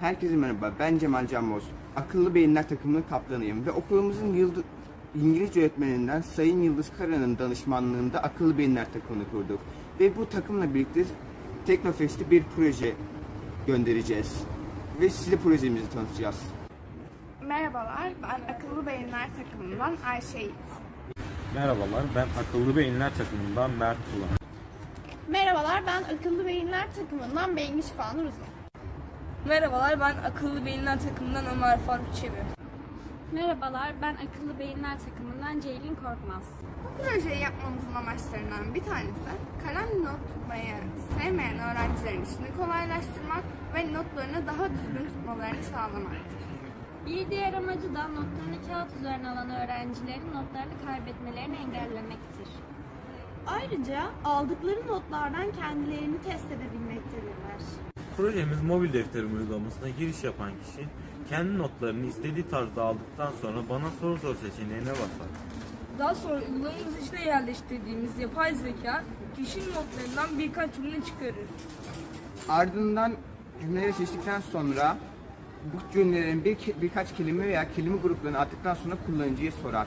Herkese merhaba, ben Cemal Canboz. Akıllı Beyinler takımının kaptanıyım ve okulumuzun yıldı, İngilizce öğretmeninden Sayın Yıldız Kara'nın danışmanlığında Akıllı Beyinler takımını kurduk. Ve bu takımla birlikte Teknofest'e bir proje göndereceğiz. Ve size projemizi tanıtacağız. Merhabalar, ben Akıllı Beyinler takımından Ayşe Yiğit. Merhabalar, ben Akıllı Beyinler takımından Mert Tulan. Merhabalar, ben Akıllı Beyinler takımından Bengiş Fanur Uzun. Merhabalar ben Akıllı Beyinler takımından Ömer Faruk Çebi. Merhabalar, ben Akıllı Beyinler takımından Ceylin Korkmaz. Bu projeyi yapmamızın amaçlarından bir tanesi, kalem not tutmayı sevmeyen öğrencilerin işini kolaylaştırmak ve notlarını daha düzgün tutmalarını sağlamaktır. Bir diğer amacı da notlarını kağıt üzerine alan öğrencilerin notlarını kaybetmelerini engellemektir. Ayrıca aldıkları notlardan kendilerini test edebilmektedirler. Projemiz mobil defterim uygulamasına giriş yapan kişi kendi notlarını istediği tarzda aldıktan sonra bana soru sor seçeneğine basar. Daha sonra uygulamamız içine yerleştirdiğimiz yapay zeka kişinin notlarından birkaç cümle çıkarır. Ardından cümleleri seçtikten sonra bu cümlelerin bir, birkaç kelime veya kelime gruplarını attıktan sonra kullanıcıya sorar.